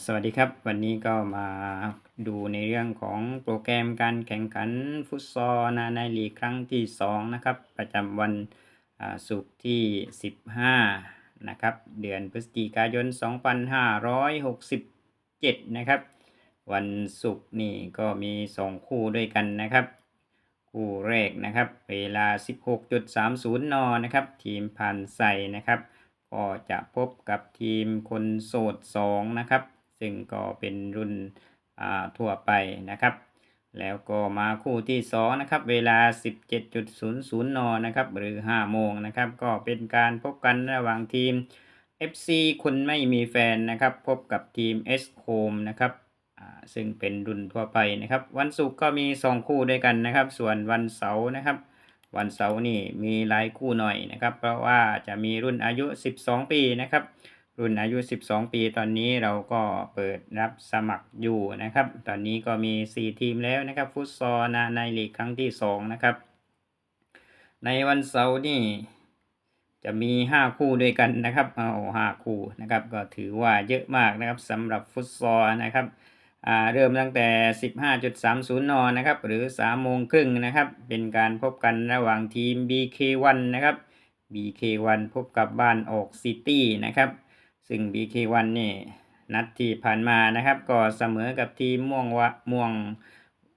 สวัสดีครับ วันนี้ก็มาดูในเรื่องของโปรแกรมการแข่งขันฟุตซอลนาในลีกครั้งที่ 2 นะครับ ประจำวันศุกร์ที่ 15 นะครับ เดือนพฤศจิกายน 2567 นะครับ วันศุกร์นี่ก็มี 2 คู่ด้วยกันนะครับ คู่แรกนะครับ เวลา 16.30 น นะครับ ทีมพันใส่นะครับก็จะพบกับทีมคนโสด2นะครับ ซึ่งก็เป็นรุ่นทั่วไปนะครับ แล้วก็มาคู่ที่2นะครับเวลา 17.00 นนะครับหรือ 5 โมงนะครับ ก็เป็นการพบกันระหว่างทีม FC คนไม่มีแฟนนะครับ พบกับทีม S Home นะครับซึ่งเป็นรุ่นทั่วไปนะครับ วันศุกร์ก็มี 2 คู่ด้วยกันนะครับ ส่วนวันเสาร์นะครับ วันเสาร์นี่มีหลายคู่หน่อยนะครับ เพราะว่าจะมีรุ่นอายุ 12 ปีนะครับ รุ่นอายุ 12 ปีตอนนี้เราก็เปิดรับสมัครอยู่นะครับ ตอนนี้ก็มี 4 ทีมแล้วนะครับ ฟุตซอลนาในลีกครั้งที่ 2 นะครับ ในวันเสาร์นี่จะมี 5 คู่ด้วยกันนะครับเอา5คู่นะครับ ก็ถือว่าเยอะมากนะครับสำหรับฟุตซอลนะครับเริ่มตั้งแต่ 15.30 น นะครับ หรือ 3 โมงครึ่งนะครับ เป็นการพบกันระหว่างทีม BK1 นะครับ BK1 พบกับบ้านออกซิตี้นะครับ ซึ่ง BK1 นี่นัดที่ผ่านมานะครับ ก็เสมอกับทีมม่วงวะม่วง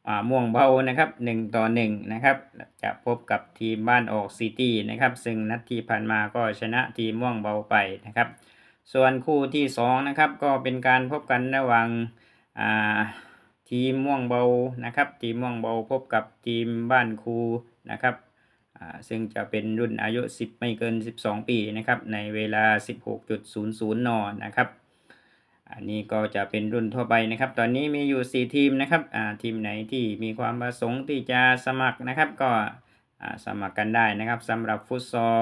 อ่าม่วงเบานะครับ1ต่อ1นะครับจะพบกับทีมบ้านออกซิตี้นะครับ ซึ่งนัดที่ผ่านมาก็ชนะทีมม่วงเบาไปนะครับ ส่วนคู่ที่2นะครับก็เป็นการพบกันระหว่างอ่าทีมม่วงเบานะครับ ทีมม่วงเบาพบกับทีมบ้านครูนะครับ ซึ่งจะเป็นรุ่นอายุ 10 ไม่เกิน 12 ปีนะครับ ในเวลา 16.00 น นะครับ อันนี้ก็จะเป็นรุ่นทั่วไปนะครับ ตอนนี้มีอยู่ 4 ทีมนะครับอ่าทีมไหนที่มีความประสงค์ที่จะสมัครนะครับ ก็สมัครกันได้นะครับสำหรับฟุตซอล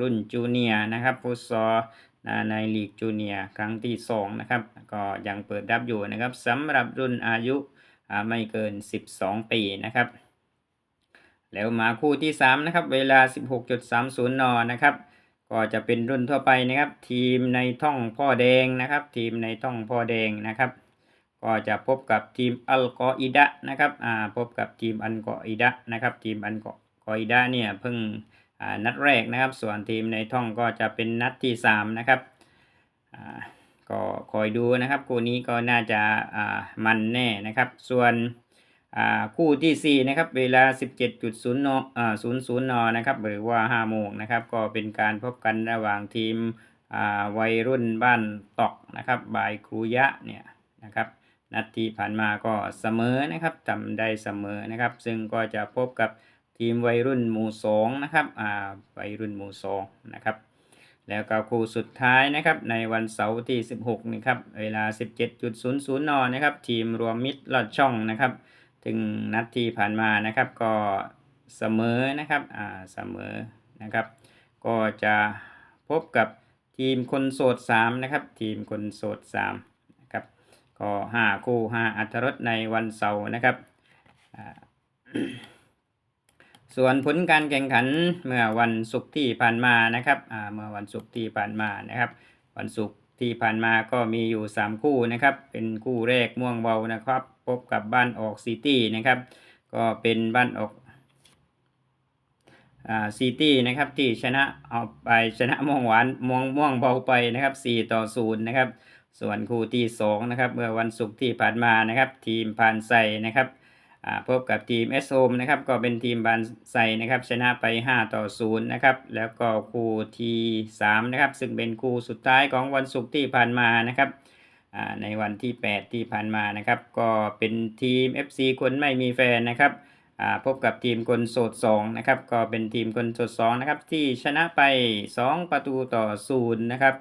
รุ่นจูเนียนะครับ ฟุตซอลในลีกจูเนียครั้งที่ 2 นะครับ ก็ยังเปิดรับอยู่นะครับสำหรับรุ่นอายุไม่เกิน 12 ปีนะครับ แล้วหมาคู่ที่3นะครับเวลา 16.30 นนะครับก็จะเป็นรุ่นทั่วไปนะครับ ทีมในท่องพ่อแดงนะครับ ทีมในท่องพ่อแดงนะครับ ก็จะพบกับทีมอัลกออิดะนะครับอ่าพบกับทีมอัลกออิดะนะครับ ทีมอัลกออิดะเนี่ยเพิ่งอ่านัดแรกนะครับ ส่วนทีมในท่องก็จะเป็นนัดที่ 3 นะครับอ่าก็คอยดูนะครับคู่นี้ก็น่าจะอ่ามันแน่นะครับ ส่วน อ่าคู่ทีสี่ 4 นะครับ เวลา 17.0นอ่า00นนะครับ หรือว่า 5 โมงนะครับ ก็เป็นการพบกันระหว่างทีมอ่าวัยรุ่นบ้านตอกนะครับบายครูยะเนี่ยนะครับนัดที่ผ่านมาก็เสมอนะครับจำได้เสมอนะครับ ซึ่งก็จะพบกับทีมวัยรุ่นหมู่สองนะครับอ่าวัยรุ่นหมู่สองนะครับ แล้วก็คู่สุดท้ายนะครับ ในวันเสาร์ที่ 16นี่ครับ เวลา 17.00นนะครับ ทีมรวมมิตรลอดช่องนะครับ ถึงนัดที่ผ่านมานะครับ ก็เสมอนะครับอ่าเสมอนะครับ ก็จะพบกับทีมคนโสด3นะครับ ทีมคนโสด3นะครับก็5คู่ 5 อัตรสในวันเสาร์นะครับอ่าส่วนผลการแข่งขันเมื่อวันศุกร์ที่ผ่านมานะครับอ่าเมื่อวันศุกร์ที่ผ่านมานะครับ วันศุกร์ที่ผ่านมาก็มีอยู่ 3 คู่นะครับ เป็นคู่แรกม่วงเบานะครับ พบกับบ้านออกซิตี้นะครับ ก็เป็นบ้านออกซิตี้นะครับที่ชนะเอาไปชนะม่วงหวานม่วงม่วงเบาไปนะครับ 4 ต่อ 0 นะครับ ส่วนคู่ที่ 2 นะครับ เมื่อวันศุกร์ที่ผ่านมานะครับ ทีมพานไซนะครับพบกับทีม S Home นะครับก็เป็นทีมบานไซนะครับชนะไป 5 ต่อ 0 นะครับ แล้วก็คู่ที่ 3 นะครับ ซึ่งเป็นคู่สุดท้ายของวันศุกร์ที่ผ่านมานะครับ ในวันที่ 8 ที่ผ่านมานะครับ ก็เป็นทีม FC คนไม่มีแฟนนะครับพบกับทีมคนโสด2นะครับ ก็เป็นทีมคนโสด2นะครับที่ชนะไป 2 ประตูต่อ0นะครับ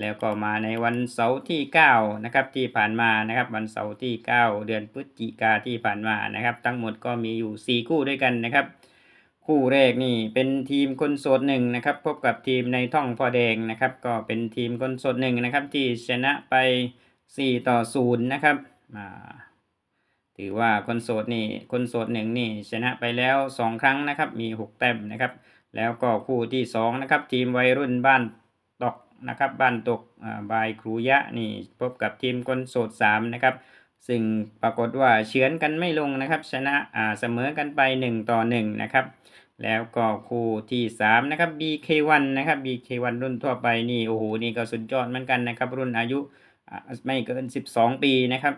แล้วก็มาในวันเสาร์ที่9นะครับที่ผ่านมานะครับ วันเสาร์ที่ 9 เดือนพฤศจิกาที่ผ่านมานะครับ ทั้งหมดก็มีอยู่ 4 คู่ด้วยกันนะครับ คู่แรกนี่เป็นทีมคนโสดหนึ่งนะครับ พบกับทีมในท่องพอแดงนะครับ ก็เป็นทีมคนโสดหนึ่งนะครับที่ชนะไป 4 ต่อ 0 นะครับอ่าถือว่าคนโสดนี่คนโสดหนึ่งนี่ชนะไปแล้ว 2 ครั้งนะครับ มี 6 แต้มนะครับ แล้วก็คู่ที่ 2 นะครับ ทีมวัยรุ่นบ้านตกนะครับบ้านตกอ่าบายครูยะนี่พบกับทีมคนโสดสามนะครับ ซึ่งปรากฏว่าเฉือนกันไม่ลงนะครับ ชนะอ่าเสมอกันไป 1 ต่อ 1 นะครับแล้วก็คู่ที่ 3 นะครับ BK1 นะครับ BK1 รุ่นทั่วไปนี่โอ้โหนี่ก็สุดยอดเหมือนกันนะครับ รุ่นอายุ ไม่เกิน 12 ปีนะครับ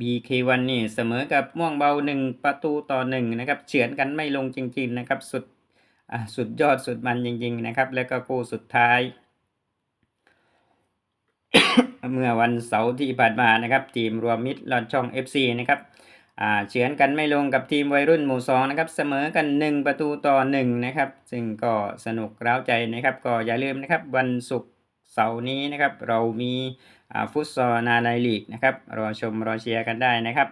BK1 นี่เสมอกับม่วงเบา 1 ประตูต่อ 1 นะครับ เฉือนกันไม่ลงจริง ๆ นะครับ สุดสุดยอดสุดมันจริง ๆ นะครับ แล้วก็คู่สุดท้าย เมื่อวันเสาร์ที่ผ่านมานะครับ ทีมรวมมิตรลอดช่อง FC นะครับเฉือนกันไม่ลงกับทีมวัยรุ่นหมู่สองนะครับ เสมอกัน 1 ประตูต่อ 1 นะครับ ซึ่งก็สนุกร้าวใจนะครับ ก็อย่าลืมนะครับวันศุกร์ เสาร์นี้นะครับ เรามีฟุตซอลนาไนลีกนะครับ รอชมรอเชียร์กันได้นะครับ